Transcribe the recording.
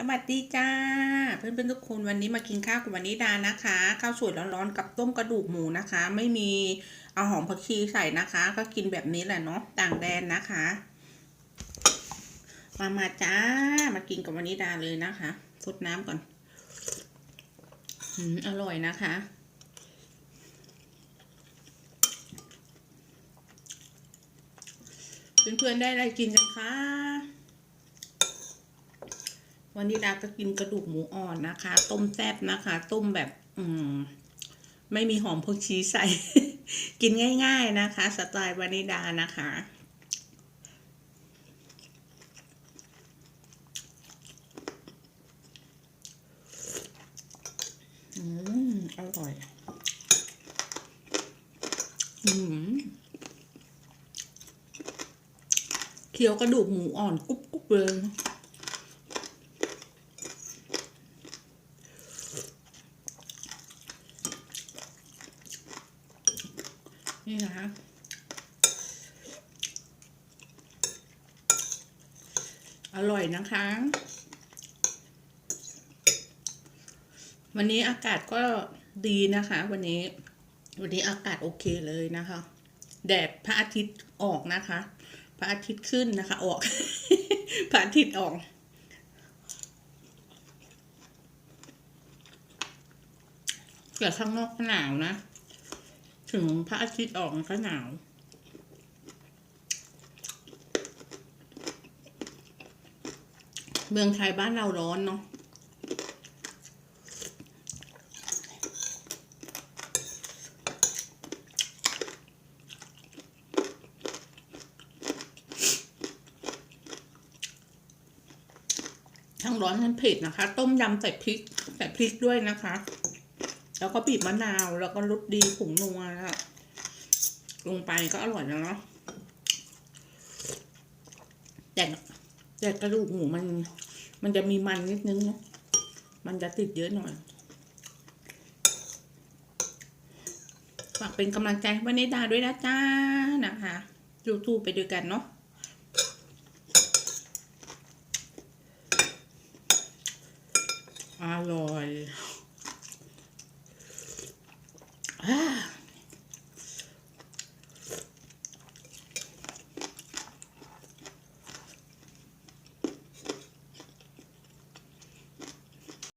สวัสดีจ้า เพื่อนๆทุกคนวันนี้มากินข้าวกับวันนี้ดานะคะ ข้าวสวยร้อนๆกับต้มกระดูกหมูนะคะ ไม่มีเอาหอมผักชีใส่นะคะ ก็กินแบบนี้แหละเนาะต่างแดนนะคะ มามาจ้ามากินกับวันนี้ดาเลยนะคะซดน้ำก่อนอืมอร่อยนะคะ เพื่อนๆได้อะไรกินกันคะ วันนี้ดาก็กินกระดูกหมูอ่อนนะคะ ต้มแซ่บนะคะ ต้มแบบ อืม ไม่มีหอมผักชีใส่ กินง่าย ๆนะคะ สไตล์วานิดานะคะ อืม อร่อย อืมเคี้ยวกระดูกหมูอ่อนกรุบกรุบเลย นี่นะคะอร่อยนะคะ วันนี้อากาศก็ดีนะคะ วันนี้ วันนี้อากาศโอเคเลยนะคะ แดดพระอาทิตย์ออกนะคะ พระอาทิตย์ขึ้นนะคะ ออก พระอาทิตย์ออกแต่ข้างนอกหนาวนะ ถึงพระอาทิตย์ออกก็หนาว เมืองไทยบ้านเราร้อนเนาะทั้งร้อนทั้งเผ็ดนะคะ ต้มยำใส่พริกใส่พริกด้วยนะคะ แล้วก็บีบมะนาวแล้วก็รสดีผงนัวนะคะลงไปก็อร่อยแล้วเนาะแต่แต่กระดูกหมูมัน มันจะมีมันนิดนึงเนาะมันจะติดเยอะหน่อยฝากเป็นกำลังใจให้วันนี้ดาด้วยนะจ้านะคะยูทูบไปด้วยกันเนาะอร่อย